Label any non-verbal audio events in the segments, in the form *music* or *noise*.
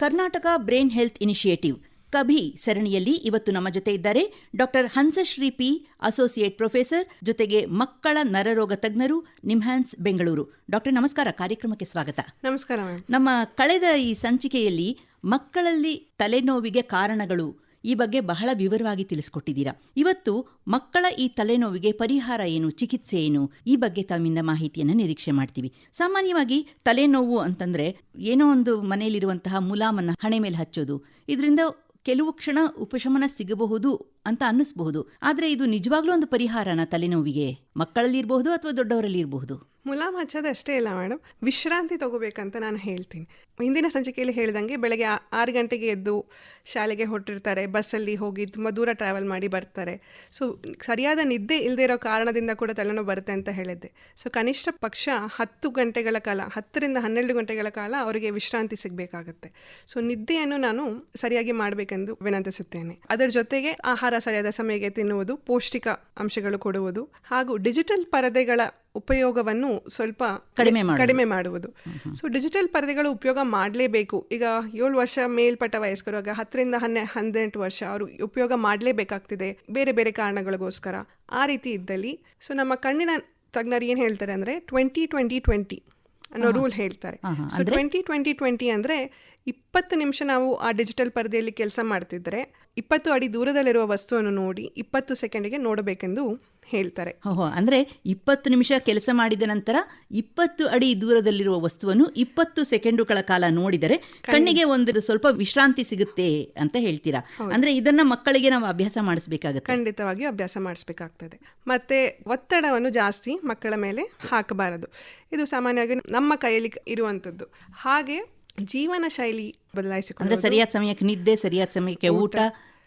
Karnataka brain health initiative KaBHI ಸರಣಿಯಲ್ಲಿ ಇವತ್ತು ನಮ್ಮ ಜೊತೆ ಇದ್ದಾರೆ doctor Hamsashree P associate professor ಜೊತೆಗೆ ಮಕ್ಕಳ ನರರೋಗ ತಜ್ಞರು ನಿಮ್ಹಾನ್ಸ್ ಬೆಂಗಳೂರು. ಡಾಕ್ಟರ್ ನಮಸ್ಕಾರ ಕಾರ್ಯಕ್ರಮಕ್ಕೆ ಸ್ವಾಗತ. ನಮಸ್ಕಾರ ನಮ್ಮ ಕಳೆದ ಈ ಸಂಚಿಕೆಯಲ್ಲಿ ಮಕ್ಕಳಲ್ಲಿ ತಲೆನೋವಿಗೆ ಕಾರಣಗಳು ಈ ಬಗ್ಗೆ ಬಹಳ ವಿವರವಾಗಿ ತಿಳಿಸಿಕೊಟ್ಟಿದ್ದೀರಾ. ಇವತ್ತು ಮಕ್ಕಳ ಈ ತಲೆನೋವಿಗೆ ಪರಿಹಾರ ಏನು, ಚಿಕಿತ್ಸೆ ಏನು, ಈ ಬಗ್ಗೆ ತಮ್ಮಿಂದ ಮಾಹಿತಿಯನ್ನು ನಿರೀಕ್ಷೆ ಮಾಡ್ತೀವಿ. ಸಾಮಾನ್ಯವಾಗಿ ತಲೆನೋವು ಅಂತಂದ್ರೆ ಏನೋ ಒಂದು ಮನೆಯಲ್ಲಿರುವಂತಹ ಮುಲಾಮನ್ನ ಹಣೆ ಮೇಲೆ ಹಚ್ಚೋದು. ಇದರಿಂದ ಕೆಲವು ಕ್ಷಣ ಉಪಶಮನ ಸಿಗಬಹುದು ಅಂತ ಅನ್ನಿಸಬಹುದು. ಆದರೆ ಇದು ನಿಜವಾಗ್ಲೂ ಒಂದು ಪರಿಹಾರನ ತಲೆನೋವಿಗೆ? ಮಕ್ಕಳಲ್ಲಿ ಇರಬಹುದು ಅಥವಾ ದೊಡ್ಡವರಲ್ಲಿ ಇರಬಹುದು ಮುಲಾಮ್ ಹಚ್ಚೋದು ಅಷ್ಟೇ ಇಲ್ಲ ಮೇಡಮ್. ವಿಶ್ರಾಂತಿ ತಗೋಬೇಕಂತ ನಾನು ಹೇಳ್ತೀನಿ. ಹಿಂದಿನ ಸಂಚಿಕೆಯಲ್ಲಿ ಹೇಳಿದಂಗೆ ಬೆಳಗ್ಗೆ ಆರು ಗಂಟೆಗೆ ಎದ್ದು ಶಾಲೆಗೆ ಹೊರಟಿರ್ತಾರೆ. ಬಸ್ಸಲ್ಲಿ ಹೋಗಿ ತುಂಬ ದೂರ ಟ್ರಾವೆಲ್ ಮಾಡಿ ಬರ್ತಾರೆ. ಸೊ ಸರಿಯಾದ ನಿದ್ದೆ ಇಲ್ಲದೆ ಇರೋ ಕಾರಣದಿಂದ ಕೂಡ ತಲೆನೋವು ಬರುತ್ತೆ ಅಂತ ಹೇಳಿದ್ದೆ. ಸೊ ಕನಿಷ್ಠ ಪಕ್ಷ ಹತ್ತು ಗಂಟೆಗಳ ಕಾಲ, ಹತ್ತರಿಂದ ಹನ್ನೆರಡು ಗಂಟೆಗಳ ಕಾಲ ಅವರಿಗೆ ವಿಶ್ರಾಂತಿ ಸಿಗಬೇಕಾಗತ್ತೆ. ಸೊ ನಿದ್ದೆಯನ್ನು ನಾನು ಸರಿಯಾಗಿ ಮಾಡಬೇಕೆಂದು ವಿನಂತಿಸುತ್ತೇನೆ. ಅದರ ಜೊತೆಗೆ ಆಹಾರ ಸರಿಯಾದ ಸಮಯಕ್ಕೆ ತಿನ್ನುವುದು ಪೌಷ್ಟಿಕ ಅಂಶಗಳು ಕೊಡುವುದು ಹಾಗೂ ಡಿಜಿಟಲ್ ಪರದೆಗಳ ಉಪಯೋಗವನ್ನು ಸ್ವಲ್ಪ ಕಡಿಮೆ ಮಾಡುವುದು. ಕಡಿಮೆ ಮಾಡುವುದು. ಸೊ ಡಿಜಿಟಲ್ ಪರದೆಗಳು ಉಪಯೋಗ ಮಾಡಲೇಬೇಕು. ಈಗ ಏಳು ವರ್ಷ ಮೇಲ್ಪಟ್ಟ ವಯಸ್ಕರು ಆಗ ಹತ್ತರಿಂದ ಹನ್ನೆ ಹನ್ನೆಂಟು ವರ್ಷ ಅವರು ಉಪಯೋಗ ಮಾಡಲೇಬೇಕಾಗ್ತಿದೆ. ಬೇರೆ ಬೇರೆ ಕಾರಣಗಳಿಗೋಸ್ಕರ ಆ ರೀತಿ ಇದ್ದಲ್ಲಿ. ಸೊ ನಮ್ಮ ಕಣ್ಣಿನ ತಜ್ಞರು ಏನು ಹೇಳ್ತಾರೆ ಅಂದರೆ ಟ್ವೆಂಟಿ ಟ್ವೆಂಟಿ ಟ್ವೆಂಟಿ ಅನ್ನೋ ರೂಲ್ ಹೇಳ್ತಾರೆ. ಸೊ ಟ್ವೆಂಟಿ ಟ್ವೆಂಟಿ ಟ್ವೆಂಟಿ ಅಂದರೆ ಇಪ್ಪತ್ತು ನಿಮಿಷ ನಾವು ಆ ಡಿಜಿಟಲ್ ಪರದೆಯಲ್ಲಿ ಕೆಲಸ ಮಾಡ್ತಿದ್ರೆ ಇಪ್ಪತ್ತು ಅಡಿ ದೂರದಲ್ಲಿರುವ ವಸ್ತುವನ್ನು ನೋಡಿ ಇಪ್ಪತ್ತು ಸೆಕೆಂಡಿಗೆ ನೋಡಬೇಕೆಂದು ಹೇಳ್ತಾರೆ. ಓಹೋ ಅಂದ್ರೆ ಇಪ್ಪತ್ತು ನಿಮಿಷ ಕೆಲಸ ಮಾಡಿದ ನಂತರ ಇಪ್ಪತ್ತು ಅಡಿ ದೂರದಲ್ಲಿರುವ ವಸ್ತುವನ್ನು ಇಪ್ಪತ್ತು ಸೆಕೆಂಡುಗಳ ಕಾಲ ನೋಡಿದರೆ ಕಣ್ಣಿಗೆ ಒಂದು ಸ್ವಲ್ಪ ವಿಶ್ರಾಂತಿ ಸಿಗುತ್ತೆ ಅಂತ ಹೇಳ್ತೀರಾ? ಅಂದ್ರೆ ಇದನ್ನ ಮಕ್ಕಳಿಗೆ ನಾವು ಅಭ್ಯಾಸ ಮಾಡಿಸಬೇಕಾಗುತ್ತೆ. ಖಂಡಿತವಾಗಿ ಅಭ್ಯಾಸ ಮಾಡಿಸ್ಬೇಕಾಗ್ತದೆ. ಮತ್ತೆ ಒತ್ತಡವನ್ನು ಜಾಸ್ತಿ ಮಕ್ಕಳ ಮೇಲೆ ಹಾಕಬಾರದು. ಇದು ಸಾಮಾನ್ಯವಾಗಿ ನಮ್ಮ ಕೈಯಲ್ಲಿ ಇರುವಂಥದ್ದು ಹಾಗೆ ಜೀವನ ಶೈಲಿ ಬದಲಾಯಿಸಿಕೊಂಡು ಅಂದ್ರೆ ಸರಿಯಾದ ಸಮಯಕ್ಕೆ ನಿದ್ದೆ ಸರಿಯಾದ ಸಮಯಕ್ಕೆ ಊಟ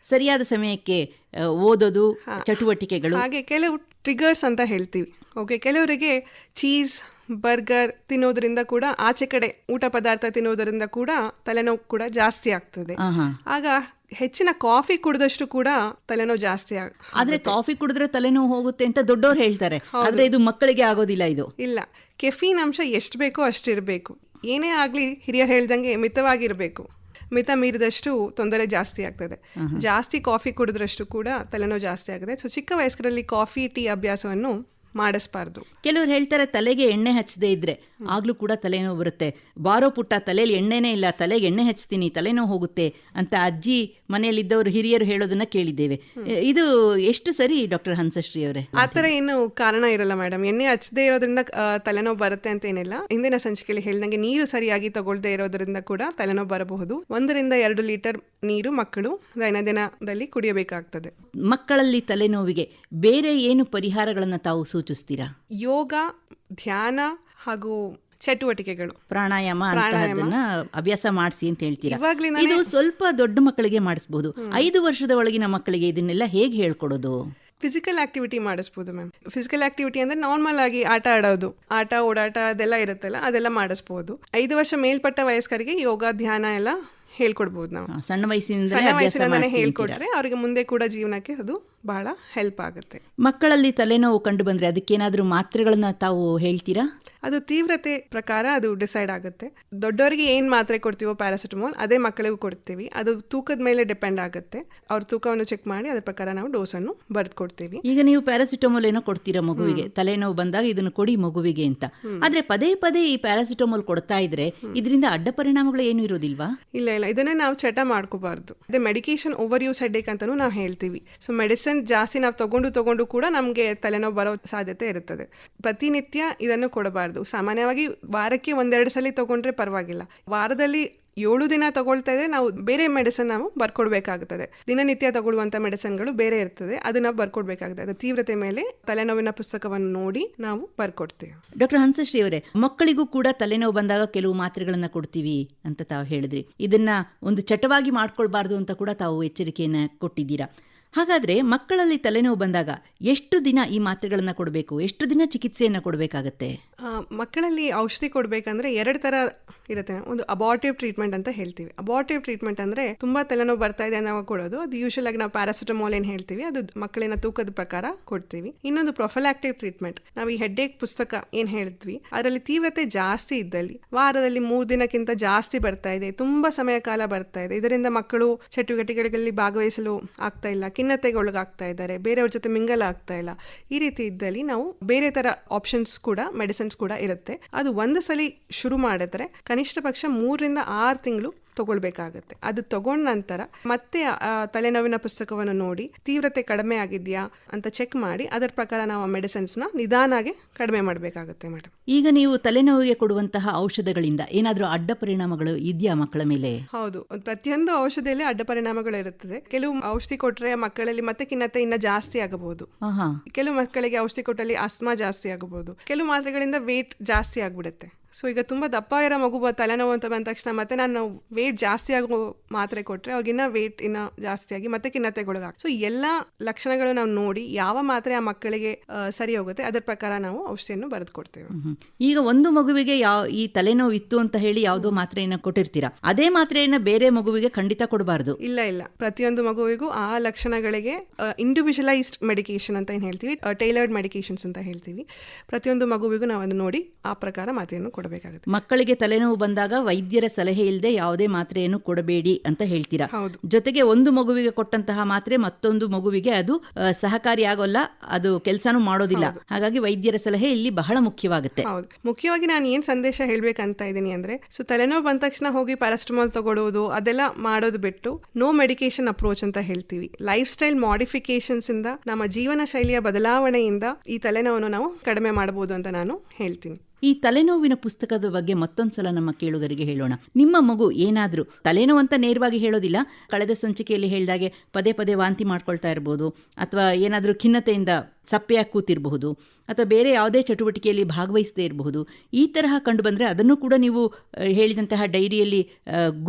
ಸರಿಯಾದ ಸಮಯಕ್ಕೆ ಓದೋದು ಚಟುವಟಿಕೆಗಳು. ಹಾಗೆ ಕೆಲವು ಟ್ರಿಗರ್ಸ್ ಅಂತ ಹೇಳ್ತೀವಿ. ಓಕೆ ಕೆಲವರಿಗೆ ಚೀಸ್ ಬರ್ಗರ್ ತಿನ್ನೋದ್ರಿಂದ ಕೂಡ ಆಚೆ ಕಡೆ ಊಟ ಪದಾರ್ಥ ತಿನ್ನೋದರಿಂದ ಕೂಡ ತಲೆನೋವು ಕೂಡ ಜಾಸ್ತಿ ಆಗ್ತದೆ. ಆಗ ಹೆಚ್ಚಿನ ಕಾಫಿ ಕುಡಿದಷ್ಟು ಕೂಡ ತಲೆನೋವು ಜಾಸ್ತಿ ಆಗ ಆದ್ರೆ ಕಾಫಿ ಕುಡಿದ್ರೆ ತಲೆನೋವು ಹೋಗುತ್ತೆ ಅಂತ ದೊಡ್ಡವರು ಹೇಳ್ತಾರೆ. ಆದ್ರೆ ಇದು ಮಕ್ಕಳಿಗೆ ಆಗೋದಿಲ್ಲ ಇದು. ಇಲ್ಲ. ಕೆಫೀನ್ ಅಂಶ ಎಷ್ಟು ಬೇಕೋ ಅಷ್ಟಿರಬೇಕು ಏನೇ ಆಗಲಿ ಹಿರಿಯರು ಹೇಳ್ದಂಗೆ ಮಿತವಾಗಿರಬೇಕು. ಮಿತ ಮೀರಿದಷ್ಟು ತೊಂದರೆ ಜಾಸ್ತಿ ಆಗ್ತದೆ. ಜಾಸ್ತಿ ಕಾಫಿ ಕುಡಿದ್ರಷ್ಟು ಕೂಡ ತಲೆನೋವು ಜಾಸ್ತಿ ಆಗ್ತದೆ ಸೊ ಚಿಕ್ಕ ವಯಸ್ಕರಲ್ಲಿ ಕಾಫಿ ಟೀ ಅಭ್ಯಾಸವನ್ನು ಮಾಡಿಸ್ಬಾರ್ದು. ಕೆಲವರು ಹೇಳ್ತಾರೆ ತಲೆಗೆ ಎಣ್ಣೆ ಹಚ್ಚದೇ ಇದ್ರೆ. ಆಗ್ಲೂ ಕೂಡ ತಲೆನೋವು ಬರುತ್ತೆ. ಬಾರೋ ಪುಟ್ಟ ತಲೆಯಲ್ಲಿ ಎಣ್ಣೆನೇ ಇಲ್ಲ ತಲೆಗೆ ಎಣ್ಣೆ ಹಚ್ತೀನಿ ತಲೆನೋವು ಹೋಗುತ್ತೆ ಅಂತ ಅಜ್ಜಿ ಮನೆಯಲ್ಲಿದ್ದವರು ಹಿರಿಯರು ಹೇಳೋದನ್ನ ಕೇಳಿದ್ದೇವೆ. ಇದು ಎಷ್ಟು ಸರಿ ಡಾಕ್ಟರ್ ಹಂಸಶ್ರೀ ಅವರೇ? ಆತರ ಏನು ಕಾರಣ ಇರಲ್ಲ ಮೇಡಮ್ ಎಣ್ಣೆ ಹಚ್ಚದೇ ಇರೋದ್ರಿಂದ ತಲೆನೋವು ಬರುತ್ತೆ ಅಂತ ಏನಿಲ್ಲ. ಹಿಂದಿನ ಸಂಚಿಕೆಯಲ್ಲಿ ಹೇಳಿದಂಗೆ ನೀರು ಸರಿಯಾಗಿ ತಗೊಳ್ದೆ ಇರೋದ್ರಿಂದ ಕೂಡ ತಲೆನೋವು ಬರಬಹುದು. ಒಂದರಿಂದ ಎರಡು ಲೀಟರ್ ನೀರು ಮಕ್ಕಳು ದೈನಂದಿನದಲ್ಲಿ ಕುಡಿಯಬೇಕಾಗ್ತದೆ. ಮಕ್ಕಳಲ್ಲಿ ತಲೆನೋವಿಗೆ ಬೇರೆ ಏನು ಪರಿಹಾರಗಳನ್ನು ತಾವು ಸೂಚಿಸ್ತೀರಾ? ಯೋಗ ಧ್ಯಾನ ಹಾಗೂ ಚಟುವಟಿಕೆಗಳು. ಪ್ರಾಣಾಯಾಮ ಪ್ರಾಣಾಯಾಮನ ಅಭ್ಯಾಸ ಮಾಡಿಸಿ ಅಂತ ಹೇಳ್ತೀರಾ? ಇದು ಸ್ವಲ್ಪ ದೊಡ್ಡ ಮಕ್ಕಳಿಗೆ ಮಾಡಿಸಬಹುದು ಐದು ವರ್ಷದ ಒಳಗಿನ ಮಕ್ಕಳಿಗೆ ಇದನ್ನೆಲ್ಲ ಹೇಗೆ ಹೇಳ್ಕೊಡೋದು? ಫಿಸಿಕಲ್ ಆಕ್ಟಿವಿಟಿ ಮಾಡಿಸ್ಬೋದು ಮ್ಯಾಮ್ ಫಿಸಿಕಲ್ ಆಕ್ಟಿವಿಟಿ ಅಂದ್ರೆ ನಾರ್ಮಲ್ ಆಗಿ ಆಟ ಆಡೋದು. ಆಟ ಓಡಾಟ ಅದೆಲ್ಲ ಇರುತ್ತಲ್ಲ ಅದೆಲ್ಲ ಮಾಡಿಸ್ಬೋದು. ಐದು ವರ್ಷ ಮೇಲ್ಪಟ್ಟ ವಯಸ್ಕರಿಗೆ ಯೋಗ ಧ್ಯಾನ ಎಲ್ಲ ಹೇಳ್ಕೊಡ್ಬೋದು ನಾವು. ಸಣ್ಣ ಮಾಡಿಸಿ ಹೇಳ್ಕೊಟ್ರೆ ಅವರಿಗೆ ಮುಂದೆ ಕೂಡ ಜೀವನಕ್ಕೆ ಅದು ಬಹಳ ಹೆಲ್ಪ್ ಆಗುತ್ತೆ. ಮಕ್ಕಳಲ್ಲಿ ತಲೆನೋವು ಕಂಡು ಬಂದ್ರೆ ಅದಕ್ಕೇನಾದ್ರೂ ಮಾತ್ರೆಗಳನ್ನ ತಾವು ಹೇಳ್ತೀರಾ? ಅದು ತೀವ್ರತೆ ಪ್ರಕಾರ ಅದು ಡಿಸೈಡ್ ಆಗುತ್ತೆ. ದೊಡ್ಡವರಿಗೆ ಏನು ಮಾತ್ರೆ ಕೊಡ್ತೀವೋ ಪ್ಯಾರಾಸಿಟಮಾಲ್ ಅದೇ ಮಕ್ಕಳಿಗೂ ಕೊಡ್ತೀವಿ. ಅದು ತೂಕದ ಮೇಲೆ ಡಿಪೆಂಡ್ ಆಗುತ್ತೆ. ಅವ್ರ ತೂಕವನ್ನು ಚೆಕ್ ಮಾಡಿ ಅದ್ರ ಪ್ರಕಾರ ನಾವು ಡೋಸನ್ನು ಬರೆದು ಕೊಡ್ತೀವಿ. ಈಗ ನೀವು ಪ್ಯಾರಾಸಿಟಮೋಲ್ ಏನೋ ಕೊಡ್ತೀರಾ ಮಗುವಿಗೆ? ತಲೆನೋವು ಬಂದಾಗ ಇದನ್ನು ಕೊಡಿ ಮಗುವಿಗೆ ಅಂತ. ಆದ್ರೆ ಪದೇ ಪದೇ ಈ ಪ್ಯಾರಾಸಿಟಮೋಲ್ ಕೊಡ್ತಾ ಇದ್ರೆ ಇದರಿಂದ ಅಡ್ಡ ಪರಿಣಾಮಗಳು ಏನು ಇರೋದಿಲ್ವಾ? ಇಲ್ಲ ಇಲ್ಲ. ಇದನ್ನೇ ನಾವು ಚಟ ಮಾಡ್ಕೋಬಾರ್ದು. ಅದೇ ಮೆಡಿಕೇಶನ್ ಓವರ್ ಯೂಸ್ ಹೆಡ್ಡೇಕ್ ಅಂತಾನೂ ನಾವು ಹೇಳ್ತೀವಿ. ಸೊ ಮೆಡಿಸಿನ್ ಜಾಸ್ತಿ ನಾವು ತಗೊಂಡು ತಗೊಂಡು ಕೂಡ ನಮಗೆ ತಲೆನೋವು ಬರೋ ಸಾಧ್ಯತೆ ಇರುತ್ತದೆ. ಪ್ರತಿನಿತ್ಯ ಇದನ್ನು ಕೊಡಬಾರ್ದು. ಸಾಮಾನ್ಯವಾಗಿ ವಾರಕ್ಕೆ ಒಂದೆರಡು ಸಲ ತಗೊಂಡ್ರೆ ಪರವಾಗಿಲ್ಲ. ವಾರದಲ್ಲಿ ಏಳು ದಿನ ತಗೊಳ್ತಾ ಇದ್ರೆ ನಾವು ಬೇರೆ ಮೆಡಿಸನ್ ನಾವು ಬರ್ಕೊಡ್ಬೇಕಾಗುತ್ತದೆ ದಿನನಿತ್ಯ ತಗೊಳ್ಳುವಂಥ ಮೆಡಿಸನ್ಗಳು ಬೇರೆ ಇರ್ತದೆ. ಅದನ್ನ ಬರ್ಕೊಡ್ಬೇಕಾಗುತ್ತೆ ಅದು ತೀವ್ರತೆ ಮೇಲೆ ತಲೆನೋವಿನ ಪುಸ್ತಕವನ್ನು ನೋಡಿ ನಾವು ಬರ್ಕೊಡ್ತೇವೆ. ಡಾಕ್ಟರ್ ಹಂಸಶ್ರೀ ಅವರೇ, ಮಕ್ಕಳಿಗೂ ಕೂಡ ತಲೆನೋವು ಬಂದಾಗ ಕೆಲವು ಮಾತ್ರೆಗಳನ್ನ ಕೊಡ್ತೀವಿ ಅಂತ ತಾವು ಹೇಳಿದ್ರಿ. ಇದನ್ನ ಒಂದು ಚಟವಾಗಿ ಮಾಡ್ಕೊಳ್ಬಾರ್ದು ಅಂತ ಕೂಡ ತಾವು ಎಚ್ಚರಿಕೆಯನ್ನ ಕೊಟ್ಟಿದ್ದೀರಾ? ಹಾಗಾದ್ರೆ ಮಕ್ಕಳಲ್ಲಿ ತಲೆನೋವು ಬಂದಾಗ ಎಷ್ಟು ದಿನ ಈ ಮಾತ್ರೆಗಳನ್ನು ಕೊಡಬೇಕು? ಎಷ್ಟು ದಿನ ಚಿಕಿತ್ಸೆಯನ್ನ ಕೊಡಬೇಕಾಗತ್ತೆ? ಮಕ್ಕಳಲ್ಲಿ ಔಷಧಿ ಕೊಡಬೇಕಂದ್ರೆ ಎರಡು ತರ ಇರುತ್ತೆ. ಒಂದು ಅಬಾರ್ಟಿವ್ ಟ್ರೀಟ್ಮೆಂಟ್ ಅಂತ ಹೇಳ್ತೀವಿ. ಅಬಾರ್ಟಿವ್ ಟ್ರೀಟ್ಮೆಂಟ್ ಅಂದ್ರೆ ತುಂಬಾ ತಲೆನೋವು ಬರ್ತಾ ಇದೆ ನಾವು ಕೊಡೋದು. ಅದು ಯೂಶಲ್ ಆಗಿ ನಾವು ಪ್ಯಾರಾಸಿಟಮಾಲ್ ಏನು ಹೇಳ್ತೀವಿ, ಅದು ಮಕ್ಕಳಿನ ತೂಕದ ಪ್ರಕಾರ ಕೊಡ್ತೀವಿ. ಇನ್ನೊಂದು ಪ್ರೊಫಲಾಕ್ಟಿವ್ ಟ್ರೀಟ್ಮೆಂಟ್ ನಾವು ಈ ಹೆಡ್ಡೇಕ್ ಪುಸ್ತಕ ಏನು ಹೇಳಿದ್ವಿ ಅದರಲ್ಲಿ ತೀವ್ರತೆ ಜಾಸ್ತಿ ಇದ್ದಲ್ಲಿ, ವಾರದಲ್ಲಿ ಮೂರು ದಿನಕ್ಕಿಂತ ಜಾಸ್ತಿ ಬರ್ತಾ ಇದೆ. ತುಂಬಾ ಸಮಯ ಕಾಲ ಬರ್ತಾ ಇದೆ. ಇದರಿಂದ ಮಕ್ಕಳು ಚಟುವಟಿಕೆಗಳಲ್ಲಿ ಭಾಗವಹಿಸಲು ಆಗ್ತಾ ಇಲ್ಲ. ಖಿನ್ನತೆಗೊಳಗಾಗ್ತಾ ಇದ್ದಾರೆ, ಬೇರೆಯವ್ರ ಜೊತೆ ಮಿಂಗಲ್ ಆಗ್ತಾ ಇಲ್ಲ. ಈ ರೀತಿ ಇದ್ದಲ್ಲಿ ನಾವು ಬೇರೆ ತರ ಆಪ್ಷನ್ಸ್ ಕೂಡ ಮೆಡಿಸಿನ್ಸ್ ಕೂಡ ಇರುತ್ತೆ. ಅದು ಒಂದು ಸಲ ಶುರು ಮಾಡಿದ್ರೆ ಕನಿಷ್ಠ ಪಕ್ಷ ಮೂರರಿಂದ ಆರು ತಿಂಗಳು ತಗೊಳ್ಬೇಕಾಗತ್ತೆ. ಅದು ತಗೊಂಡ ನಂತರ ಮತ್ತೆ ತಲೆನೋವಿನ ಪುಸ್ತಕವನ್ನು ನೋಡಿ ತೀವ್ರತೆ ಕಡಿಮೆ ಆಗಿದೆಯಾ ಅಂತ ಚೆಕ್ ಮಾಡಿ ಅದರ ಪ್ರಕಾರ ನಾವು ಮೆಡಿಸಿನ್ಸ್ ಮೆಡಿಸಿನ್ಸ್ನ ನಿಧಾನಾಗಿ ಕಡಿಮೆ ಮಾಡಬೇಕಾಗುತ್ತೆ ಮೇಡಮ್ ಈಗ ನೀವು ತಲೆನೋವಿಗೆ ಕೊಡುವಂತಹ ಔಷಧಗಳಿಂದ ಏನಾದರೂ ಅಡ್ಡ ಪರಿಣಾಮಗಳು ಇದೆಯಾ ಮಕ್ಕಳ ಮೇಲೆ? ಹೌದು. ಒಂದ್ ಪ್ರತಿಯೊಂದು ಔಷಧಿಯಲ್ಲಿ ಅಡ್ಡ ಪರಿಣಾಮಗಳು ಇರುತ್ತದೆ. ಕೆಲವು ಔಷಧಿ ಕೊಟ್ಟರೆ ಮಕ್ಕಳಲ್ಲಿ ಮತ್ತೆ ಖಿನ್ನತೆ ಇನ್ನ ಜಾಸ್ತಿ ಆಗಬಹುದು. ಕೆಲವು ಮಕ್ಕಳಿಗೆ ಔಷಧಿ ಕೊಟ್ಟಲ್ಲಿ ಆಸ್ಮಾ ಜಾಸ್ತಿ ಆಗಬಹುದು. ಕೆಲವು ಮಾತ್ರೆಗಳಿಂದ ವೇಟ್ ಜಾಸ್ತಿ ಆಗ್ಬಿಡುತ್ತೆ. ಸೊ ಈಗ ತುಂಬ ದಪ್ಪ ಇರೋ ಮಗು ಬ- ತಲೆನೋವು ಅಂತ ಬಂದ ತಕ್ಷಣ ಮತ್ತೆ ನಾನು ವೇಟ್ ಜಾಸ್ತಿ ಆಗೋ ಮಾತ್ರೆ ಕೊಟ್ಟರೆ ಅವ್ರಿಗಿನ್ನ ವೇಟ್ ಇನ್ನ ಜಾಸ್ತಿ ಆಗಿ ಮತ್ತೆ ಖಿನ್ನತೆಗೊಳಗಾಗ ಸೊ ಎಲ್ಲ ಲಕ್ಷಣಗಳು ನಾವು ನೋಡಿ ಯಾವ ಮಾತ್ರೆ ಆ ಮಕ್ಕಳಿಗೆ ಸರಿ ಹೋಗುತ್ತೆ ಅದರ ಪ್ರಕಾರ ನಾವು ಔಷಧಿಯನ್ನು ಬರೆದು ಕೊಡ್ತೇವೆ ಈಗ ಒಂದು ಮಗುವಿಗೆ ಯಾವ ಈ ತಲೆನೋವು ಇತ್ತು ಅಂತ ಹೇಳಿ ಯಾವುದೋ ಮಾತ್ರೆಯನ್ನು ಕೊಟ್ಟಿರ್ತೀರಾ? ಅದೇ ಮಾತ್ರೆಯನ್ನ ಬೇರೆ ಮಗುವಿಗೆ ಖಂಡಿತ ಕೊಡಬಾರ್ದು. ಇಲ್ಲ ಇಲ್ಲ. ಪ್ರತಿಯೊಂದು ಮಗುವಿಗೂ ಆ ಲಕ್ಷಣಗಳಿಗೆ ಇಂಡಿವಿಜುವಲೈಸ್ಡ್ ಮೆಡಿಕೇಶನ್ ಅಂತ ಏನು ಹೇಳ್ತೀವಿ ಟೈಲರ್ಡ್ ಮೆಡಿಕೇಶನ್ಸ್ ಅಂತ ಹೇಳ್ತೀವಿ. ಪ್ರತಿಯೊಂದು ಮಗುವಿಗೂ ನಾವು ಅದನ್ನು ನೋಡಿ ಆ ಪ್ರಕಾರ ಮಾತೆಯನ್ನು ಕೊಡಬೇಕಾಗುತ್ತೆ. ಮಕ್ಕಳಿಗೆ ತಲೆನೋವು ಬಂದಾಗ ವೈದ್ಯರ ಸಲಹೆ ಇಲ್ಲದೆ ಯಾವುದೇ ಮಾತ್ರೆಯನ್ನು ಕೊಡಬೇಡಿ ಅಂತ ಹೇಳ್ತೀರಾ? ಹೌದು. ಜೊತೆಗೆ ಒಂದು ಮಗುವಿಗೆ ಕೊಟ್ಟಂತಹ ಮಾತ್ರೆ ಮತ್ತೊಂದು ಮಗುವಿಗೆ ಅದು ಸಹಕಾರಿಯಾಗೋಲ್ಲ ಅದು ಕೆಲಸನೂ ಮಾಡೋದಿಲ್ಲ. ಹಾಗಾಗಿ ವೈದ್ಯರ ಸಲಹೆ ಇಲ್ಲಿ ಬಹಳ ಮುಖ್ಯವಾಗುತ್ತೆ. ಹೌದು. ಮುಖ್ಯವಾಗಿ ನಾನು ಏನು ಸಂದೇಶ ಹೇಳ್ಬೇಕಂತ ಇದ್ದೀನಿ ಅಂದ್ರೆ ಸೊ ತಲೆನೋವು ಬಂದ ತಕ್ಷಣ ಹೋಗಿ ಪ್ಯಾರಾಸ್ಟಮಾಲ್ ತಗೊಳ್ಳೋದು ಅದೆಲ್ಲ ಮಾಡೋದು ಬಿಟ್ಟು ನೋ ಮೆಡಿಕೇಶನ್ ಅಪ್ರೋಚ್ ಅಂತ ಹೇಳ್ತೀವಿ. ಲೈಫ್ ಸ್ಟೈಲ್ ಮಾಡಿಫಿಕೇಶನ್ಸ್ ಇಂದ ನಮ್ಮ ಜೀವನ ಶೈಲಿಯ ಬದಲಾವಣೆಯಿಂದ ಈ ತಲೆನೋವನ್ನು ನಾವು ಕಡಿಮೆ ಮಾಡಬಹುದು ಅಂತ ನಾನು ಹೇಳ್ತೀನಿ. ಈ ತಲೆನೋವಿನ ಪುಸ್ತಕದ ಬಗ್ಗೆ ಮತ್ತೊಂದ್ಸಲ ನಮ್ಮ ಕೇಳುಗರಿಗೆ ಹೇಳೋಣ. ನಿಮ್ಮ ಮಗು ಏನಾದರೂ ತಲೆನೋವು ಅಂತ ನೇರವಾಗಿ ಹೇಳೋದಿಲ್ಲ. ಕಳೆದ ಸಂಚಿಕೆಯಲ್ಲಿ ಹೇಳಿದಾಗೆ ಪದೇ ಪದೇ ವಾಂತಿ ಮಾಡ್ಕೊಳ್ತಾ ಇರ್ಬೋದು, ಅಥವಾ ಏನಾದರೂ ಖಿನ್ನತೆಯಿಂದ ಸಪ್ಪೆಯಾಗಿ ಕೂತಿರಬಹುದು, ಅಥವಾ ಬೇರೆ ಯಾವುದೇ ಚಟುವಟಿಕೆಯಲ್ಲಿ ಭಾಗವಹಿಸದೇ ಇರಬಹುದು. ಈ ತರಹ ಕಂಡು ಬಂದರೆ ಅದನ್ನು ಕೂಡ ನೀವು ಹೇಳಿದಂತಹ ಡೈರಿಯಲ್ಲಿ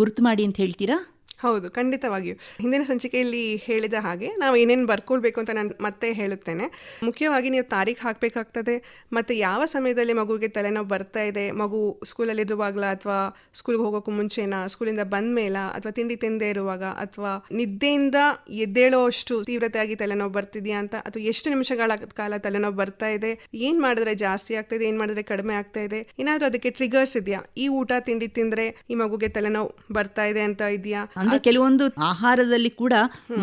ಗುರುತು ಮಾಡಿ ಅಂತ ಹೇಳ್ತೀರಾ? ಹೌದು, ಖಂಡಿತವಾಗಿಯೂ. ಹಿಂದಿನ ಸಂಚಿಕೆಯಲ್ಲಿ ಹೇಳಿದ ಹಾಗೆ ನಾವು ಏನೇನು ಬರ್ಕೊಳ್ಬೇಕು ಅಂತ ನಾನು ಮತ್ತೆ ಹೇಳುತ್ತೇನೆ. ಮುಖ್ಯವಾಗಿ ನೀವು ತಾರೀಖು ಹಾಕಬೇಕಾಗ್ತದೆ, ಮತ್ತು ಯಾವ ಸಮಯದಲ್ಲಿ ಮಗುವಿಗೆ ತಲೆನೋವು ಬರ್ತಾ ಇದೆ, ಮಗು ಸ್ಕೂಲಲ್ಲಿರುವಾಗಲ ಅಥವಾ ಸ್ಕೂಲ್ಗೆ ಹೋಗೋಕ್ಕೂ ಮುಂಚೆನಾ, ಸ್ಕೂಲಿಂದ ಬಂದ ಮೇಲ ಅಥವಾ ತಿಂಡಿ ತಿಂದೇ ಇರುವಾಗ, ಅಥವಾ ನಿದ್ದೆಯಿಂದ ಎದ್ದೇಳೋ ಅಷ್ಟು ತೀವ್ರತೆಯಾಗಿ ತಲೆನೋವು ಬರ್ತಿದೆಯಾ ಅಂತ, ಅಥವಾ ಎಷ್ಟು ನಿಮಿಷಗಳ ಕಾಲ ತಲೆನೋವು ಬರ್ತಾ ಇದೆ, ಏನು ಮಾಡಿದ್ರೆ ಜಾಸ್ತಿ ಆಗ್ತಾ ಇದೆ ಏನು ಮಾಡಿದ್ರೆ ಕಡಿಮೆ ಆಗ್ತಾ ಇದೆ, ಏನಾದರೂ ಅದಕ್ಕೆ ಟ್ರಿಗರ್ಸ್ ಇದೆಯಾ? ಈ ಊಟ, ತಿಂಡಿ ತಿಂದರೆ ಈ ಮಗುಗೆ ತಲೆನೋವು ಬರ್ತಾ ಇದೆ ಅಂತ ಇದೆಯಾ? ಅಂದ್ರೆ ಕೆಲವೊಂದು ಆಹಾರದಲ್ಲಿ ಕೂಡ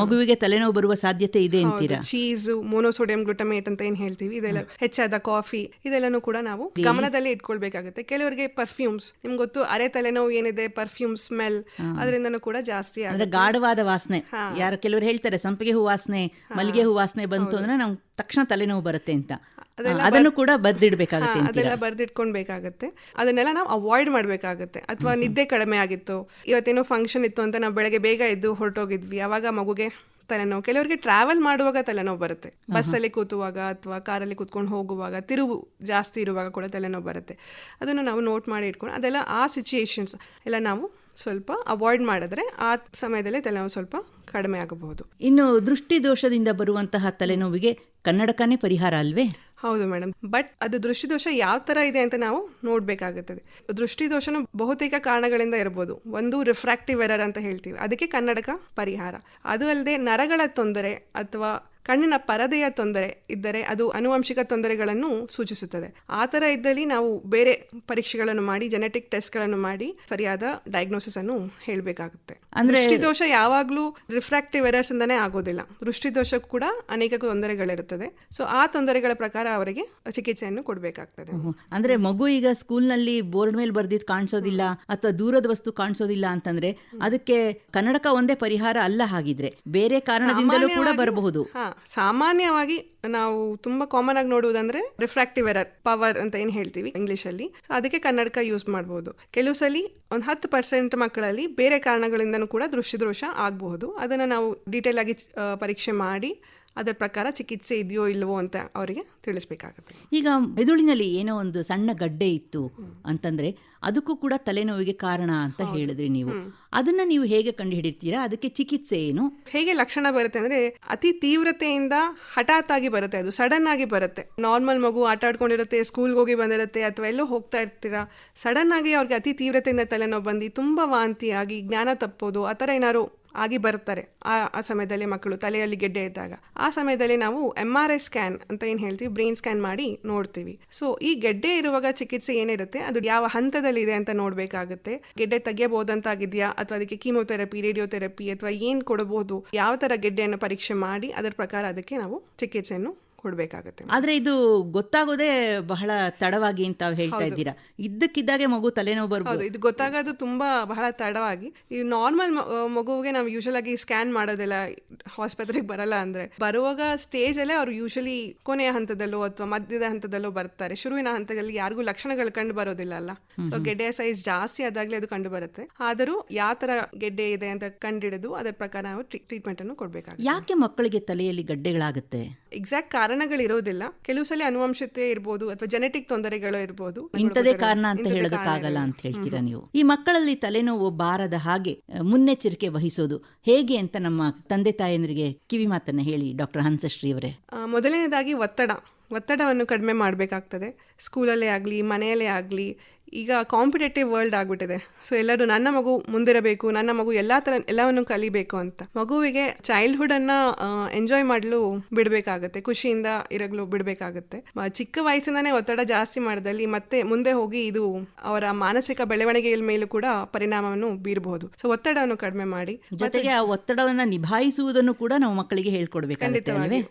ಮಗುವಿಗೆ ತಲೆನೋವು ಬರುವ ಸಾಧ್ಯತೆ ಇದೆ ಅಂತೀರಾ? ಚೀಸ್ ಮೋನೋಸೋಡಿಯಂ ಗ್ಲುಟಮೇಟ್ ಅಂತ ಏನ್ ಹೇಳ್ತೀವಿ? ಇದೆಲ್ಲ ಹೆಚ್ಚಾದ ಕಾಫಿ ಇದೆಲ್ಲನೂ ಕೂಡ ನಾವು ಗಮನದಲ್ಲಿ ಇಟ್ಕೊಳ್ಬೇಕಾಗುತ್ತೆ. ಕೆಲವರಿಗೆ ಪರ್ಫ್ಯೂಮ್ಸ್ ನಿಮ್ಗೆ ಗೊತ್ತು ಅರೆ ತಲೆನೋವು ಏನಿದೆ ಪರ್ಫ್ಯೂಮ್ ಸ್ಮೆಲ್ ಅದರಿಂದನೂ ಕೂಡ ಜಾಸ್ತಿ ಅಂದ್ರೆ ಗಾಢವಾದ ವಾಸನೆ. ಯಾರು ಕೆಲವರು ಹೇಳ್ತಾರೆ ಸಂಪಿಗೆ ಹೂ ವಾಸನೆ ಮಲ್ಲಿಗೆ ಹೂ ವಾಸನೆ ಬಂತು ಅಂದ್ರೆ ನಾವು ತಕ್ಷಣ ತಲೆನೋವು ಬರುತ್ತೆ ಅಂತ. ಅದನ್ನು ಕೂಡ ಬರ್ದಿಡ್ಬೇಕಾಗುತ್ತೆ ಅದೆಲ್ಲ ಬರ್ದಿಟ್ಕೊಳ್ಬೇಕಾಗತ್ತೆ ಅದನ್ನೆಲ್ಲ ನಾವು ಅವಾಯ್ಡ್ ಮಾಡಬೇಕಾಗತ್ತೆ. ಅಥವಾ ನಿದ್ದೆ ಕಡಿಮೆ ಆಗಿತ್ತು. ಇವತ್ತೇನೋ ಫಂಕ್ಷನ್ ಇತ್ತು ಅಂತ ನಾವು ಬೆಳಗ್ಗೆ ಬೇಗ ಎದ್ದು ಹೊರಟೋಗಿದ್ವಿ. ಅವಾಗ ಮಗುಗೆ ತಲೆನೋವು. ಕೆಲವರಿಗೆ ಟ್ರಾವೆಲ್ ಮಾಡುವಾಗ ತಲೆನೋವು ಬರುತ್ತೆ. ಬಸ್ಸಲ್ಲಿ ಕೂತುವಾಗ ಅಥವಾ ಕಾರಲ್ಲಿ ಕೂತ್ಕೊಂಡು ಹೋಗುವಾಗ ತಿರುವು ಜಾಸ್ತಿ ಇರುವಾಗ ಕೂಡ ತಲೆನೋವು ಬರುತ್ತೆ. ಅದನ್ನು ನಾವು ನೋಟ್ ಮಾಡಿ ಇಟ್ಕೊಂಡು ಅದೆಲ್ಲ ಆ ಸಿಚುಯೇಷನ್ಸ್ ಎಲ್ಲ ನಾವು ಸ್ವಲ್ಪ ಅವಾಯ್ಡ್ ಮಾಡಿದ್ರೆ ಆ ಸಮಯದಲ್ಲಿ ತಲೆನೋವು ಸ್ವಲ್ಪ ಕಡಿಮೆ ಆಗಬಹುದು. ಇನ್ನು ದೃಷ್ಟಿ ದೋಷದಿಂದ ಬರುವಂತಹ ತಲೆನೋವಿಗೆ ಕನ್ನಡಕನೇ ಪರಿಹಾರ ಅಲ್ವೇ? ಹೌದು ಮೇಡಮ್. ಬಟ್ ಅದು ದೃಷ್ಟಿದೋಷ ಯಾವ ಥರ ಇದೆ ಅಂತ ನಾವು ನೋಡಬೇಕಾಗುತ್ತದೆ. ದೃಷ್ಟಿದೋಷನ ಬಹುತೇಕ ಕಾರಣಗಳಿಂದ ಇರ್ಬೋದು. ಒಂದು ರಿಫ್ರಾಕ್ಟಿವ್ ಎರರ್ ಅಂತ ಹೇಳ್ತೀವಿ. ಅದಕ್ಕೆ ಕನ್ನಡಕ ಪರಿಹಾರ. ಅದು ಅಲ್ಲದೆ ನರಗಳ ತೊಂದರೆ ಅಥವಾ ಕಣ್ಣಿನ ಪರದೆಯ ತೊಂದರೆ ಇದ್ದರೆ ಅದು ಅನುವಂಶಿಕ ತೊಂದರೆಗಳನ್ನು ಸೂಚಿಸುತ್ತದೆ. ಆ ಥರ ಇದ್ದಲ್ಲಿ ನಾವು ಬೇರೆ ಪರೀಕ್ಷೆಗಳನ್ನು ಮಾಡಿ ಜೆನೆಟಿಕ್ ಟೆಸ್ಟ್ಗಳನ್ನು ಮಾಡಿ ಸರಿಯಾದ ಡಯಾಗ್ನೋಸಿಸ್ ಅನ್ನು ಹೇಳಬೇಕಾಗುತ್ತೆ. ದೃಷ್ಟಿದೋಷ ಯಾವಾಗಲೂ ರಿಫ್ರಾಕ್ಟಿವ್ ಎರರ್ಸ್ ಇಂದಾನೇ ಆಗೋದಿಲ್ಲ. ದೃಷ್ಟಿದೋಷಕ್ಕೂ ಕೂಡ ಅನೇಕ ತೊಂದರೆಗಳಿರುತ್ತದೆ. ಸೊ ಆ ತೊಂದರೆಗಳ ಪ್ರಕಾರ ಅವರಿಗೆ ಚಿಕಿತ್ಸೆಯನ್ನು ಕೊಡಬೇಕಾಗ್ತದೆ. ಅಂದ್ರೆ ಮಗು ಈಗ ಸ್ಕೂಲ್ನಲ್ಲಿ ಬೋರ್ಡ್ ಮೇಲೆ ಬರ್ದಿದ್ದು ಕಾಣಿಸೋದಿಲ್ಲ ಅಥವಾ ದೂರದ ವಸ್ತು ಕಾಣಿಸೋದಿಲ್ಲ ಅಂತಂದ್ರೆ ಅದಕ್ಕೆ ಕನ್ನಡಕ ಒಂದೇ ಪರಿಹಾರ ಅಲ್ಲ ಹಾಗಿದ್ರೆ ಬೇರೆ ಕಾರಣದಿಂದಲೂ ಕೂಡ ಬರಬಹುದು. ಸಾಮಾನ್ಯವಾಗಿ ನಾವು ತುಂಬ ಕಾಮನ್ ಆಗಿ ನೋಡುವುದಂದ್ರೆ ರಿಫ್ರಾಕ್ಟಿವ್ ಎರರ್ ಪವರ್ ಅಂತ ಏನು ಹೇಳ್ತೀವಿ ಇಂಗ್ಲೀಷಲ್ಲಿ. ಸೊ ಅದಕ್ಕೆ ಕನ್ನಡಕ ಯೂಸ್ ಮಾಡ್ಬೋದು. ಕೆಲವು ಸಲ ಒಂದು ಹತ್ತು ಪರ್ಸೆಂಟ್ ಮಕ್ಕಳಲ್ಲಿ ಬೇರೆ ಕಾರಣಗಳಿಂದನೂ ಕೂಡ ದೃಷ್ಟಿದೋಷ ಆಗಬಹುದು. ಅದನ್ನು ನಾವು ಡೀಟೇಲ್ ಆಗಿ ಪರೀಕ್ಷೆ ಮಾಡಿ ಅದರ ಪ್ರಕಾರ ಚಿಕಿತ್ಸೆ ಇದೆಯೋ ಇಲ್ವೋ ಅಂತ ಅವರಿಗೆ ತಿಳಿಸ್ಬೇಕಾಗುತ್ತೆ. ಈಗ ಮೆದುಳಿನಲ್ಲಿ ಏನೋ ಒಂದು ಸಣ್ಣ ಗಡ್ಡೆ ಇತ್ತು ಅಂತಂದ್ರೆ ಅದಕ್ಕೂ ಕೂಡ ತಲೆನೋವಿಗೆ ಕಾರಣ ಅಂತ ಹೇಳಿದ್ರಿ ನೀವು. ಅದನ್ನ ನೀವು ಹೇಗೆ ಕಂಡು ಹಿಡಿತೀರಾ ಅದಕ್ಕೆ ಚಿಕಿತ್ಸೆ ಏನು? ಹೇಗೆ ಲಕ್ಷಣ ಬರುತ್ತೆ ಅಂದ್ರೆ ಅತಿ ತೀವ್ರತೆಯಿಂದ ಹಠಾತ್ ಆಗಿ ಬರುತ್ತೆ ಅದು ಸಡನ್ ಆಗಿ ಬರುತ್ತೆ. ನಾರ್ಮಲ್ ಮಗು ಆಟ ಆಡ್ಕೊಂಡಿರುತ್ತೆ ಸ್ಕೂಲ್ಗೆ ಹೋಗಿ ಬಂದಿರುತ್ತೆ ಅಥವಾ ಎಲ್ಲೋ ಹೋಗ್ತಾ ಇರ್ತೀರಾ ಸಡನ್ ಆಗಿ ಅವ್ರಿಗೆ ಅತಿ ತೀವ್ರತೆಯಿಂದ ತಲೆನೋವು ಬಂದು ತುಂಬಾ ವಾಂತಿ ಆಗಿ ಜ್ಞಾನ ತಪ್ಪೋದು ಆ ಥರ ಏನಾದ್ರು ಆಗಿ ಬರ್ತಾರೆ ಆ ಆ ಸಮಯದಲ್ಲಿ ಮಕ್ಕಳು ತಲೆಯಲ್ಲಿ ಗೆಡ್ಡೆ ಇದ್ದಾಗ ಆ ಸಮಯದಲ್ಲಿ ನಾವು ಎಂ ಆರ್ ಐ ಸ್ಕ್ಯಾನ್ ಅಂತ ಏನು ಹೇಳ್ತೀವಿ? ಬ್ರೈನ್ ಸ್ಕ್ಯಾನ್ ಮಾಡಿ ನೋಡ್ತೀವಿ. ಸೊ ಈ ಗೆಡ್ಡೆ ಇರುವಾಗ ಚಿಕಿತ್ಸೆ ಏನಿರುತ್ತೆ? ಅದು ಯಾವ ಹಂತದಲ್ಲಿ ಇದೆ ಅಂತ ನೋಡಬೇಕಾಗುತ್ತೆ. ಗೆಡ್ಡೆ ತೆಗೆಯಬಹುದಂತಾಗಿದೆಯಾ? ಅಥವಾ ಅದಕ್ಕೆ ಕೀಮೋಥೆರಪಿ, ರೇಡಿಯೋಥೆರಪಿ, ಅಥವಾ ಏನು ಕೊಡಬಹುದು? ಯಾವ ಥರ ಗೆಡ್ಡೆಯನ್ನು ಪರೀಕ್ಷೆ ಮಾಡಿ, ಅದರ ಪ್ರಕಾರ ಅದಕ್ಕೆ ನಾವು ಚಿಕಿತ್ಸೆಯನ್ನು ಕೊಡಬೇಕಾಗುತ್ತೆ ಆದ್ರೆ ಇದು ಗೊತ್ತಾಗೋದೇ ಬಹಳ ತಡವಾಗಿ ಅಂತ ಹೇಳ್ತಾ ಇದ್ದೀರಾ? ಇದ್ದಕ್ಕಿದ್ದಾಗೆ ಮಗು ತಲೆನೋವು ಬರ್ಬೋದು. ಇದು ಗೊತ್ತಾಗೋದು ತುಂಬಾ ಬಹಳ ತಡವಾಗಿ. ಈ ನಾರ್ಮಲ್ ಮಗುವಿಗೆ ನಾವು ಯೂಶಲ್ ಆಗಿ ಸ್ಕ್ಯಾನ್ ಮಾಡೋದಿಲ್ಲ ಆಸ್ಪತ್ರೆಗೆ ಬರಲ್ಲ ಅಂದ್ರೆ ಬರುವಾಗ ಸ್ಟೇಜ್ ಅಲ್ಲೇ ಅವ್ರು ಯೂಶಲಿ ಕೊನೆಯ ಹಂತದಲ್ಲೋ ಅಥವಾ ಮಧ್ಯದ ಹಂತದಲ್ಲೋ ಬರ್ತಾರೆ. ಶುರುವಿನ ಹಂತದಲ್ಲಿ ಯಾರಿಗೂ ಲಕ್ಷಣಗಳು ಕಂಡು ಬರೋದಿಲ್ಲ ಅಲ್ಲ. ಸೊ ಗೆಡ್ಡೆಯ ಸೈಜ್ ಜಾಸ್ತಿ ಆದಾಗಲೇ ಅದು ಕಂಡು ಬರುತ್ತೆ. ಆದರೂ ಯಾವ ತರ ಗೆಡ್ಡೆ ಇದೆ ಅಂತ ಕಂಡಿಡಿದು ಅದರ ಪ್ರಕಾರ ನಾವು ಟ್ರೀಟ್ಮೆಂಟ್ ಅನ್ನು ಕೊಡಬೇಕಾಗುತ್ತೆ. ಯಾಕೆ ಮಕ್ಕಳಿಗೆ ತಲೆಯಲ್ಲಿ ಗಡ್ಡೆಗಳಾಗುತ್ತೆ? ಎಕ್ಸಾಕ್ಟ್ ಕಾರಣಗಳಿರೋದಿಲ್ಲ. ಕೆಲವು ಸಲ ಅನುವಂಶತೆ ಇರ್ಬೋದು ಅಥವಾ ಜೆನೆಟಿಕ್ ತೊಂದರೆಗಳು ಇರ್ಬೋದು. ಇಂಥದೇ ಕಾರಣ ಅಂತ ಹೇಳೋದಕ್ಕಾಗಲ್ಲ ಅಂತ ಹೇಳ್ತೀರಾ ನೀವು? ಈ ಮಕ್ಕಳಲ್ಲಿ ತಲೆನೋವು ಬಾರದ ಹಾಗೆ ಮುನ್ನೆಚ್ಚರಿಕೆ ವಹಿಸೋದು ಹೇಗೆ ಅಂತ ನಮ್ಮ ತಂದೆ ತಾಯಂದ್ರಿಗೆ ಕಿವಿ ಮಾತನ್ನ ಹೇಳಿ ಡಾಕ್ಟರ್ ಹಂಸಶ್ರೀ ಅವರೇ. ಮೊದಲನೇದಾಗಿ ಒತ್ತಡ. ಒತ್ತಡವನ್ನು ಕಡಿಮೆ ಮಾಡಬೇಕಾಗ್ತದೆ. ಸ್ಕೂಲಲ್ಲೇ ಆಗಲಿ ಮನೆಯಲ್ಲೇ ಆಗಲಿ ಈಗ ಕಾಂಪಿಟೇಟಿವ್ ವರ್ಲ್ಡ್ ಆಗಿಬಿಟ್ಟಿದೆ. ಸೊ ಎಲ್ಲರೂ ನನ್ನ ಮಗು ಮುಂದಿರಬೇಕು ನನ್ನ ಮಗು ಎಲ್ಲ ಥರ ಎಲ್ಲವನ್ನು ಕಲಿಬೇಕು ಅಂತ. ಮಗುವಿಗೆ ಚೈಲ್ಡ್ಹುಡನ್ನು ಎಂಜಾಯ್ ಮಾಡಲು ಬಿಡಬೇಕಾಗತ್ತೆ ಖುಷಿಯಿಂದ ಇರಲು ಬಿಡಬೇಕಾಗತ್ತೆ. ಚಿಕ್ಕ ವಯಸ್ಸಿಂದನೇ ಒತ್ತಡ ಜಾಸ್ತಿ ಮಾಡಿದಲ್ಲಿ ಮತ್ತೆ ಮುಂದೆ ಹೋಗಿ ಇದು ಅವರ ಮಾನಸಿಕ ಬೆಳವಣಿಗೆಯ ಮೇಲೂ ಕೂಡ ಪರಿಣಾಮವನ್ನು ಬೀರಬಹುದು. ಸೊ ಒತ್ತಡವನ್ನು ಕಡಿಮೆ ಮಾಡಿ. ಜೊತೆಗೆ ಆ ಒತ್ತಡವನ್ನು ನಿಭಾಯಿಸುವುದನ್ನು ಕೂಡ ನಾವು ಮಕ್ಕಳಿಗೆ ಹೇಳ್ಕೊಡ್ಬೇಕು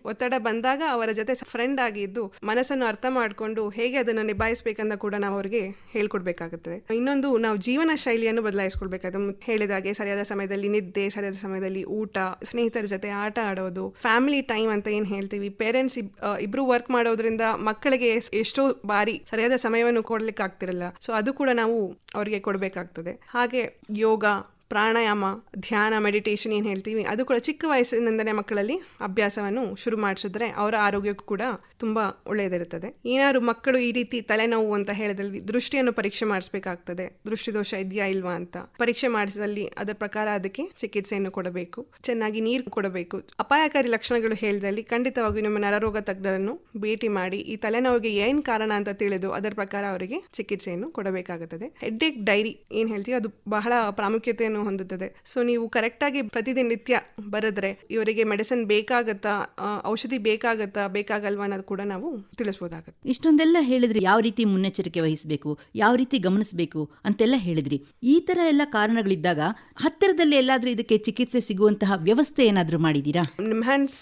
ಒತ್ತಡ ಬಂದಾಗ ಅವರ ಜೊತೆ ಫ್ರೆಂಡ್ ಆಗಿದ್ದು ಮನಸ್ಸನ್ನು ಅರ್ಥ ಮಾಡಿಕೊಂಡು ಹೇಗೆ ಅದನ್ನು ನಿಭಾಯಿಸಬೇಕಂತ ಕೂಡ ನಾವು ಅವರಿಗೆ ಹೇಳ್ಕೊಡ್ಬೇಕಾಗುತ್ತದೆ. ಇನ್ನೊಂದು, ನಾವು ಜೀವನ ಶೈಲಿಯನ್ನು ಬದಲಾಯಿಸ್ಕೊಳ್ಬೇಕಾಗುತ್ತೆ ಹೇಳಿದ ಹೇಳಿದಾಗೆ ಸರಿಯಾದ ಸಮಯದಲ್ಲಿ ನಿದ್ದೆ, ಸರಿಯಾದ ಸಮಯದಲ್ಲಿ ಊಟ, ಸ್ನೇಹಿತರ ಜೊತೆ ಆಟ ಆಡೋದು ಫ್ಯಾಮಿಲಿ ಟೈಮ್ ಅಂತ ಏನು ಹೇಳ್ತೀವಿ? ಪೇರೆಂಟ್ಸ್ ಇಬ್ರು ವರ್ಕ್ ಮಾಡೋದ್ರಿಂದ ಮಕ್ಕಳಿಗೆ ಎಷ್ಟೋ ಬಾರಿ ಸರಿಯಾದ ಸಮಯವನ್ನು ಕೊಡ್ಲಿಕ್ಕೆ ಆಗ್ತಿರಲ್ಲ ಸೊ ಅದು ಕೂಡ ನಾವು ಅವರಿಗೆ ಕೊಡಬೇಕಾಗ್ತದೆ. ಹಾಗೆ ಯೋಗ ಪ್ರಾಣಾಯಾಮ, ಧ್ಯಾನ ಮೆಡಿಟೇಷನ್ ಏನು ಹೇಳ್ತೀವಿ, ಅದು ಕೂಡ ಚಿಕ್ಕ ವಯಸ್ಸಿನಿಂದಲೇ ಮಕ್ಕಳಲ್ಲಿ ಅಭ್ಯಾಸವನ್ನು ಶುರು ಮಾಡಿಸಿದ್ರೆ ಅವರ ಆರೋಗ್ಯಕ್ಕೂ ಕೂಡ ತುಂಬ ಒಳ್ಳೆಯದಿರುತ್ತದೆ. ಏನಾದ್ರು ಮಕ್ಕಳು ಈ ರೀತಿ ತಲೆನೋವು ಅಂತ ಹೇಳಿದಲ್ಲಿ ದೃಷ್ಟಿಯನ್ನು ಪರೀಕ್ಷೆ ಮಾಡಿಸ್ಬೇಕಾಗ್ತದೆ. ದೃಷ್ಟಿದೋಷ ಇದೆಯಾ ಇಲ್ವಾ ಅಂತ ಪರೀಕ್ಷೆ ಮಾಡಿಸಿದಲ್ಲಿ ಅದರ ಪ್ರಕಾರ ಅದಕ್ಕೆ ಚಿಕಿತ್ಸೆಯನ್ನು ಕೊಡಬೇಕು. ಚೆನ್ನಾಗಿ ನೀರು ಕೊಡಬೇಕು. ಅಪಾಯಕಾರಿ ಲಕ್ಷಣಗಳು ಹೇಳಿದಲ್ಲಿ ಖಂಡಿತವಾಗಿ ನಿಮ್ಮ ನರರೋಗ ತಜ್ಞರನ್ನು ಭೇಟಿ ಮಾಡಿ ಈ ತಲೆನೋವಿಗೆ ಏನು ಕಾರಣ ಅಂತ ತಿಳಿದು ಅದರ ಪ್ರಕಾರ ಅವರಿಗೆ ಚಿಕಿತ್ಸೆಯನ್ನು ಕೊಡಬೇಕಾಗುತ್ತದೆ. ಹೆಡ್ಡೇಕ್ ಡೈರಿ ಏನು ಹೇಳ್ತೀವಿ, ಅದು ಬಹಳ ಪ್ರಾಮುಖ್ಯತೆಯನ್ನು ಹೊಂದುತ್ತದೆ. ಸೊ ನೀವು ಕರೆಕ್ಟಾಗಿ ಪ್ರತಿದಿನ ನಿತ್ಯ ಬರೆದ್ರೆ ಇವರಿಗೆ ಮೆಡಿಸಿನ್ ಬೇಕಾಗತ್ತಾ ಔಷಧಿ ಬೇಕಾಗತ್ತಾ ಬೇಕಾಗಲ್ವಾ ಅನ್ನೋದು ಕೂಡ ನಾವು ತಿಳಿಸ್ಬೋದಾಗುತ್ತೆ. ಇಷ್ಟೊಂದೆಲ್ಲ ಹೇಳಿದ್ರೆ ಯಾವ ರೀತಿ ಮುನ್ನೆಚ್ಚರಿಕೆ ವಹಿಸಬೇಕು ಯಾವ ರೀತಿ ಗಮನಿಸಬೇಕು ಅಂತೆಲ್ಲ ಹೇಳಿದ್ರಿ. ಈ ತರ ಎಲ್ಲ ಕಾರಣಗಳಿದ್ದಾಗ ಹತ್ತಿರದಲ್ಲಿ ಎಲ್ಲಾದ್ರೂ ಇದಕ್ಕೆ ಚಿಕಿತ್ಸೆ ಸಿಗುವಂತಹ ವ್ಯವಸ್ಥೆ ಏನಾದ್ರೂ ಮಾಡಿದೀರಾ ನಿಮ್ಹ್ಯಾನ್ಸ್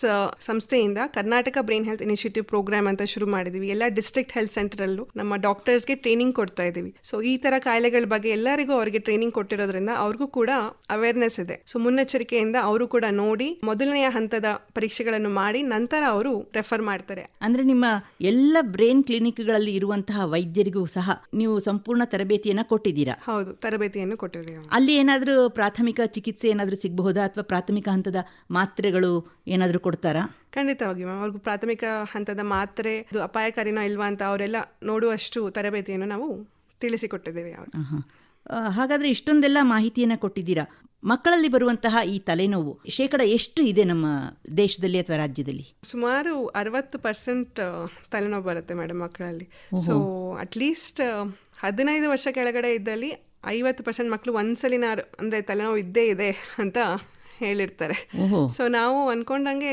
ಸಂಸ್ಥೆಯಿಂದ Karnataka brain health initiative program ಅಂತ ಶುರು ಮಾಡಿದೀವಿ. ಎಲ್ಲ ಡಿಸ್ಟ್ರಿಕ್ಟ್ ಹೆಲ್ತ್ ಸೆಂಟರ್ ಅಲ್ಲೂ ನಮ್ಮ ಡಾಕ್ಟರ್ಸ್ಗೆ ಟ್ರೈನಿಂಗ್ ಕೊಡ್ತಾ ಇದೀವಿ. ಸೊ ಈ ತರ ಕಾಯಿಲೆಗಳ ಬಗ್ಗೆ ಎಲ್ಲರಿಗೂ ಅವರಿಗೆ ಟ್ರೈನಿಂಗ್ ಕೊಟ್ಟಿರೋದ್ರಿಂದ ಅವ್ರಿಗೂ ಕೂಡ ಅವೇರ್ನೆಸ್ ಇದೆ. ಸೊ ಮುನ್ನೆಚ್ಚರಿಕೆಯಿಂದ ಅವರು ಕೂಡ ನೋಡಿ ಮೊದಲನೆಯ ಹಂತದ ಪರೀಕ್ಷೆಗಳನ್ನು ಮಾಡಿ ನಂತರ ಅವರು ರೆಫರ್ ಮಾಡ್ತಾರೆ. ಅಂದ್ರೆ ನಿಮ್ಮ ಎಲ್ಲ ಬ್ರೈನ್ ಕ್ಲಿನಿಕ್ಗಳಲ್ಲಿ ಇರುವಂತಹ ವೈದ್ಯರಿಗೂ ಸಹ ನೀವು ಸಂಪೂರ್ಣ ತರಬೇತಿಯನ್ನ ಕೊಟ್ಟಿದ್ದೀರಾ? ಹೌದು ತರಬೇತಿಯನ್ನು ಕೊಟ್ಟಿದ್ದೀವಿ ಅಲ್ಲಿ ಏನಾದರೂ ಪ್ರಾಥಮಿಕ ಚಿಕಿತ್ಸೆ ಏನಾದರೂ ಸಿಗಬಹುದಾ? ಅಥವಾ ಪ್ರಾಥಮಿಕ ಹಂತದ ಮಾತ್ರೆಗಳು ಏನಾದರೂ ಕೊಡ್ತಾರಾ? ಖಂಡಿತವಾಗಿ ಮ್ಯಾಮ್ ಅವ್ರಿಗೂ ಪ್ರಾಥಮಿಕ ಹಂತದ ಮಾತ್ರೆ ಅದು ಅಪಾಯಕಾರಿನೋ ಇಲ್ವಾ ಅಂತ ಅವರೆಲ್ಲ ನೋಡುವಷ್ಟು ತರಬೇತಿಯನ್ನು ನಾವು ತಿಳಿಸಿಕೊಟ್ಟಿದ್ದೇವೆ ಅವರು. ಹಾಗಾದ್ರೆ ಇಷ್ಟೊಂದೆಲ್ಲ ಮಾಹಿತಿಯನ್ನ ಕೊಟ್ಟಿದ್ದೀರಾ? ಮಕ್ಕಳಲ್ಲಿ ಬರುವಂತಹ ಈ ತಲೆನೋವು ಶೇಕಡ ಎಷ್ಟು ಇದೆ ನಮ್ಮ ದೇಶದಲ್ಲಿ ಅಥವಾ ರಾಜ್ಯದಲ್ಲಿ? ಸುಮಾರು ಅರವತ್ತು ಪರ್ಸೆಂಟ್ ತಲೆನೋವು ಬರುತ್ತೆ ಮೇಡಮ್ ಮಕ್ಕಳಲ್ಲಿ. ಸೊ ಅಟ್ಲೀಸ್ಟ್ ಹದಿನೈದು ವರ್ಷ ಕೆಳಗಡೆ ಇದ್ದಲ್ಲಿ ಐವತ್ತು ಪರ್ಸೆಂಟ್ ಮಕ್ಕಳು ಒಂದ್ಸಲಿನ ಅಂದ್ರೆ ತಲೆನೋವು ಇದ್ದೇ ಇದೆ ಅಂತ ಹೇಳಿರ್ತಾರೆ. ಸೊ ನಾವು ಅನ್ಕೊಂಡಂಗೆ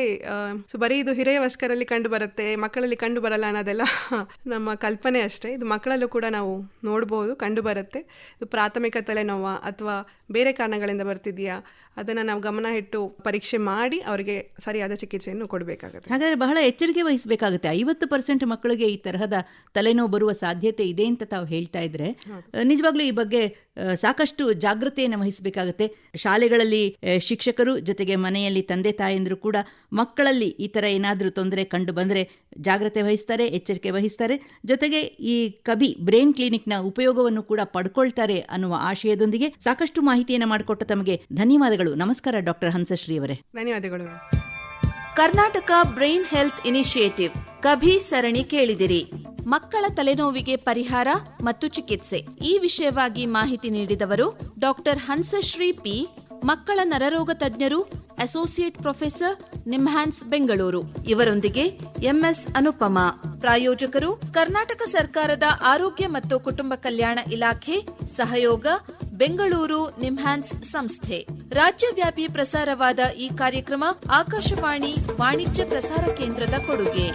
ಸೊ ಬರೀ ಇದು ಹಿರಿಯ ವಯಸ್ಕರಲ್ಲಿ ಕಂಡು ಬರುತ್ತೆ ಮಕ್ಕಳಲ್ಲಿ ಕಂಡು ಬರಲ್ಲ ಅನ್ನೋದೆಲ್ಲ *laughs* ನಮ್ಮ ಕಲ್ಪನೆ ಅಷ್ಟೇ. ಇದು ಮಕ್ಕಳಲ್ಲೂ ಕೂಡ ನಾವು ನೋಡ್ಬೋದು ಕಂಡು ಬರುತ್ತೆ. ಇದು ಪ್ರಾಥಮಿಕ ತಲೆನೋವ ಅಥವಾ ಬೇರೆ ಕಾರಣಗಳಿಂದ ಬರ್ತಿದೆಯಾ ಅದನ್ನು ನಾವು ಗಮನ ಇಟ್ಟು ಪರೀಕ್ಷೆ ಮಾಡಿ ಅವರಿಗೆ ಸರಿಯಾದ ಚಿಕಿತ್ಸೆಯನ್ನು ಕೊಡಬೇಕಾಗುತ್ತೆ. ಹಾಗಾದ್ರೆ ಬಹಳ ಎಚ್ಚರಿಕೆ ವಹಿಸಬೇಕಾಗುತ್ತೆ. ಐವತ್ತು ಪರ್ಸೆಂಟ್ ಮಕ್ಕಳಿಗೆ ಈ ತರಹದ ತಲೆನೋವು ಬರುವ ಸಾಧ್ಯತೆ ಇದೆ ಅಂತ ತಾವು ಹೇಳ್ತಾ ಇದ್ರೆ ನಿಜವಾಗ್ಲೂ ಈ ಬಗ್ಗೆ ಸಾಕಷ್ಟು ಜಾಗ್ರತೆಯನ್ನು ವಹಿಸಬೇಕಾಗುತ್ತೆ. ಶಾಲೆಗಳಲ್ಲಿ ಶಿಕ್ಷಕರು ಜೊತೆಗೆ ಮನೆಯಲ್ಲಿ ತಂದೆ ತಾಯಿಯಂದರು ಕೂಡ ಮಕ್ಕಳಲ್ಲಿ ಈ ಥರ ಏನಾದರೂ ತೊಂದರೆ ಕಂಡು ಬಂದರೆ ಜಾಗ್ರತೆ ವಹಿಸ್ತಾರೆ ಎಚ್ಚರಿಕೆ ವಹಿಸ್ತಾರೆ. ಜೊತೆಗೆ ಈ ಕಬಿ ಬ್ರೈನ್ ಕ್ಲಿನಿಕ್ನ ಉಪಯೋಗವನ್ನು ಕೂಡ ಪಡ್ಕೊಳ್ತಾರೆ ಅನ್ನುವ ಆಶಯದೊಂದಿಗೆ ಸಾಕಷ್ಟು ಮಾಹಿತಿಯನ್ನು ಮಾಡಿಕೊಟ್ಟ ತಮಗೆ ಧನ್ಯವಾದಗಳು. ನಮಸ್ಕಾರ ಡಾಕ್ಟರ್ ಹಂಸಶ್ರೀ ಅವರೇ ಧನ್ಯವಾದಗಳು. Karnataka brain health initiative KaBHI ಸರಣಿ ಕೇಳಿದಿರಿ. ಮಕ್ಕಳ ತಲೆನೋವಿಗೆ ಪರಿಹಾರ ಮತ್ತು ಚಿಕಿತ್ಸೆ. ಈ ವಿಷಯವಾಗಿ ಮಾಹಿತಿ ನೀಡಿದವರು ಡಾಕ್ಟರ್ ಹಂಸಶ್ರೀ ಪಿ ಮಕ್ಕಳ ನರರೋಗ ತಜ್ಞರು ಅಸೋಸಿಯೇಟ್ ಪ್ರೊಫೆಸರ್ ನಿಮ್ಹಾನ್ಸ್ ಬೆಂಗಳೂರು. ಇವರೊಂದಿಗೆ ಎಂಎಸ್ ಅನುಪಮ. ಪ್ರಾಯೋಜಕರು ಕರ್ನಾಟಕ ಸರ್ಕಾರದ ಆರೋಗ್ಯ ಮತ್ತು ಕುಟುಂಬ ಕಲ್ಯಾಣ ಇಲಾಖೆ ಸಹಯೋಗ ಬೆಂಗಳೂರು ನಿಮ್ಹಾನ್ಸ್ ಸಂಸ್ಥೆ. ರಾಜ್ಯವ್ಯಾಪಿ ಪ್ರಸಾರವಾದ ಈ ಕಾರ್ಯಕ್ರಮ ಆಕಾಶವಾಣಿ ವಾಣಿಜ್ಯ ಪ್ರಸಾರ ಕೇಂದ್ರದ ಕೊಡುಗೆ.